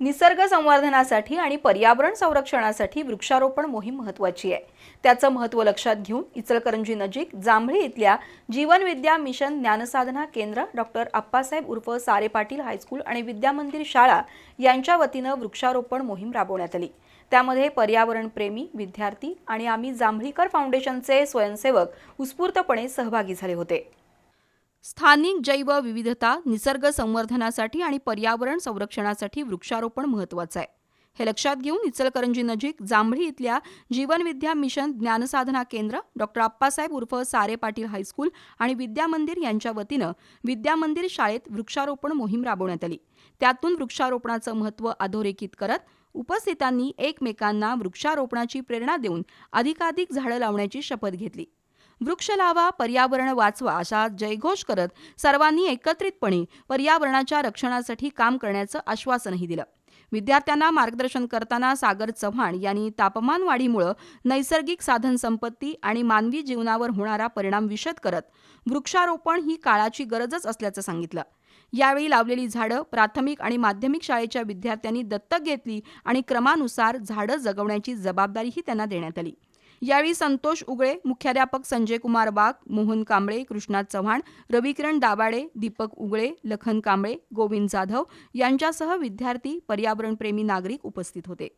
निसर्ग संवर्धनासाठी आणि पर्यावरण संरक्षणासाठी वृक्षारोपण मोहीम महत्वाची आहे. त्याचं महत्त्व लक्षात घेऊन इचलकरंजी नजीक जांभळी इथल्या जीवनविद्या मिशन ज्ञानसाधना केंद्र डॉक्टर आप्पासाहेब उर्फ सारे पाटील हायस्कूल आणि विद्यामंदिर शाळा यांच्या वतीनं वृक्षारोपण मोहीम राबवण्यात आली. त्यामध्ये पर्यावरणप्रेमी विद्यार्थी आणि आम्ही जांभळीकर फाउंडेशनचे स्वयंसेवक उत्स्फूर्तपणे सहभागी झाले होते. स्थानिक जैव विविधता निसर्ग संवर्धनासाठी आणि पर्यावरण संरक्षणासाठी वृक्षारोपण महत्वाचं आहे. हे लक्षात घेऊन इचलकरंजी नजीक जांभळी इथल्या जीवनविद्या मिशन ज्ञानसाधना केंद्र डॉक्टर आप्पासाहेब उर्फ सारे पाटील हायस्कूल आणि विद्यामंदिर यांच्या वतीनं विद्यामंदिर शाळेत वृक्षारोपण मोहीम राबवण्यात आली. त्यातून वृक्षारोपणाचं महत्त्व अधोरेखित करत उपस्थितांनी एकमेकांना वृक्षारोपणाची प्रेरणा देऊन अधिकाधिक झाडं लावण्याची शपथ घेतली. वृक्ष लावा पर्यावरण वाचवा अशा जयघोष करत सर्वांनी एकत्रितपणे पर्यावरणाच्या रक्षणासाठी काम करण्याचं आश्वासनही दिलं. विद्यार्थ्यांना मार्गदर्शन करताना सागर चव्हाण यांनी तापमान वाढीमुळं नैसर्गिक साधनसंपत्ती आणि मानवी जीवनावर होणारा परिणाम विशद करत वृक्षारोपण ही काळाची गरजच असल्याचं सांगितलं. यावेळी लावलेली झाडं प्राथमिक आणि माध्यमिक शाळेच्या विद्यार्थ्यांनी दत्तक घेतली आणि क्रमानुसार झाडं जगवण्याची जबाबदारीही त्यांना देण्यात आली. यावेळी संतोष उगळे मुख्याध्यापक संजय कुमार वाघ मोहन कांबळे कृष्णा चव्हाण रविकिरण दाबाडे दीपक उगळे लखन कांबळे गोविंद जाधव यांच्यासह विद्यार्थी पर्यावरणप्रेमी नागरिक उपस्थित होते.